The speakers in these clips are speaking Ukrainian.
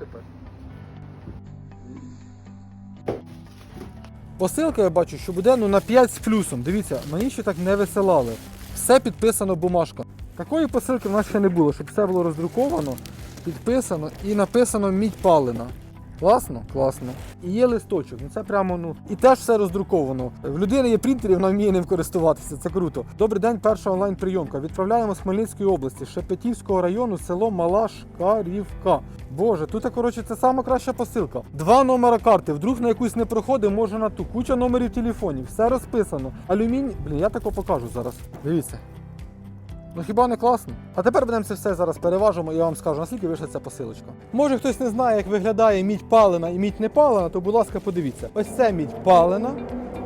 тепер. Посилка я бачу, що буде ну, на 5 з плюсом. Дивіться, мені ще так не висилали. Все підписано бумажка. Такої посилки в нас ще не було, щоб все було роздруковано, підписано і написано мідь палина. Класно? Класно. І є листочок. Ну це прямо ну. І теж все роздруковано. В людини є принтер, і вона вміє ним користуватися. Це круто. Добрий день, перша онлайн-прийомка. Відправляємо з Хмельницької області, Шепетівського району, село Малашкарівка. Боже, тут коротше це сама краща посилка. Два номера карти. Вдруг на якусь не проходить, може на ту. Куча номерів телефонів. Все розписано. Алюміній. Блін, я тако покажу зараз. Дивіться. Ну хіба не класно? А тепер будемо це все зараз переважимо і я вам скажу, наскільки вийшла ця посилочка. Може хтось не знає, як виглядає мідь палена і мідь не палена, то будь ласка, подивіться. Ось це мідь палена,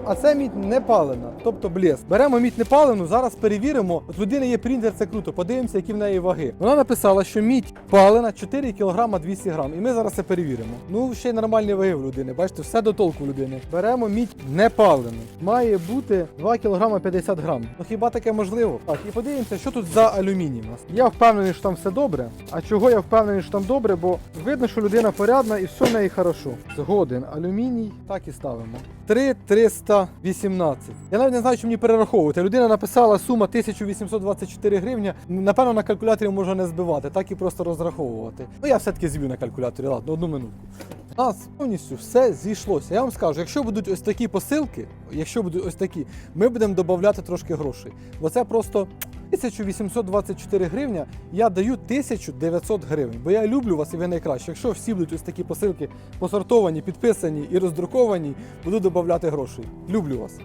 а це мідь не палена, тобто блеск. Беремо мідь не палену, зараз перевіримо. От в людини є принтер, це круто. Подивимося, які в неї ваги. Вона написала, що мідь палена 4 кг 200 грам. І ми зараз це перевіримо. Ну, ще й нормальні ваги в людини. Бачите, все до толку людини. Беремо мідь не палену. Має бути 2 кг 50 грам. Ну хіба таке можливо? Так, і подивимося, що тут за алюміній. Я впевнений, що там все добре. А чого я впевнений, що там добре? Бо видно, що людина порядна і все в неї хорошо. Згоден, алюміній, так і ставимо. 3,318. Я навіть не знаю, що мені перераховувати. Людина написала сума 1824 гривня. Напевно, на калькуляторі можна не збивати, так і просто розраховувати. Ну я все-таки зб'ю на калькуляторі, ладно, одну минутку. У нас повністю все зійшлося. Я вам скажу, якщо будуть ось такі посилки, якщо будуть ось такі, ми будемо додати трошки грошей. Бо це просто 1824 гривня, я даю 1900 гривень. Бо я люблю вас і ви найкраще. Якщо всі будуть ось такі посилки посортовані, підписані і роздруковані, буду додати грошей. Люблю вас.